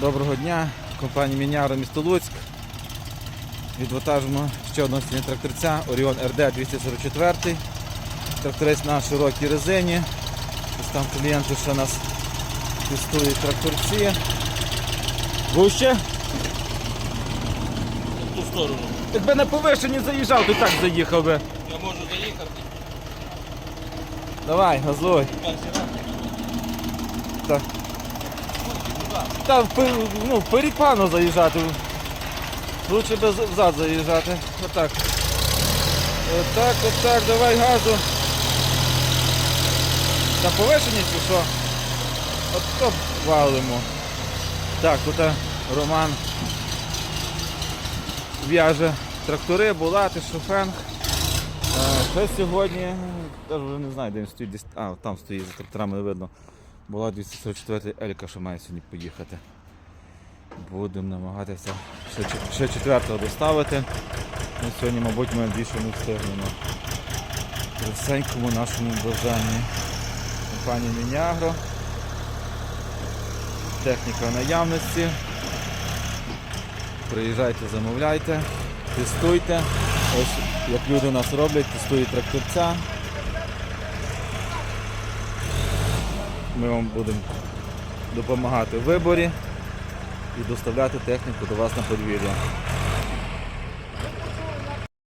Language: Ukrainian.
Доброго дня, компанія Міняра місто Луцьк. Відвантажимо ще одного сьогодні тракторця Оріон РД 244. Тракторець на широкій резині. Ось там клієнти ще нас тестують тракторці. Вище? В ту сторону. Якби на повишенні заїжджав, то так заїхав би. Я можу заїхати. Давай, газуй. Раз. Та, та ну, вперед заїжджати. Лучше би взад заїжджати. Отак. Отак, отак, давай газу. Там повишені чи що? От то валимо. Так, тут е, Роман в'яже трактори, булати, шофенг. Е, Що сьогодні? Я вже не знаю, де він стоїть. Десь... А, там стоїть за тракторами не видно. Була 244 Елька, що має сьогодні поїхати. Будемо намагатися ще, чет- ще четвертого доставити. Ну, сьогодні, мабуть, ми більше не встигнемо. При всенькому нашому бажанні. Компанія Мінягро. Техніка в наявності. Приїжджайте, замовляйте, тестуйте. Ось як люди у нас роблять, тестують тракторця. Ми вам будемо допомагати в виборі і доставляти техніку до вас на подвір'я.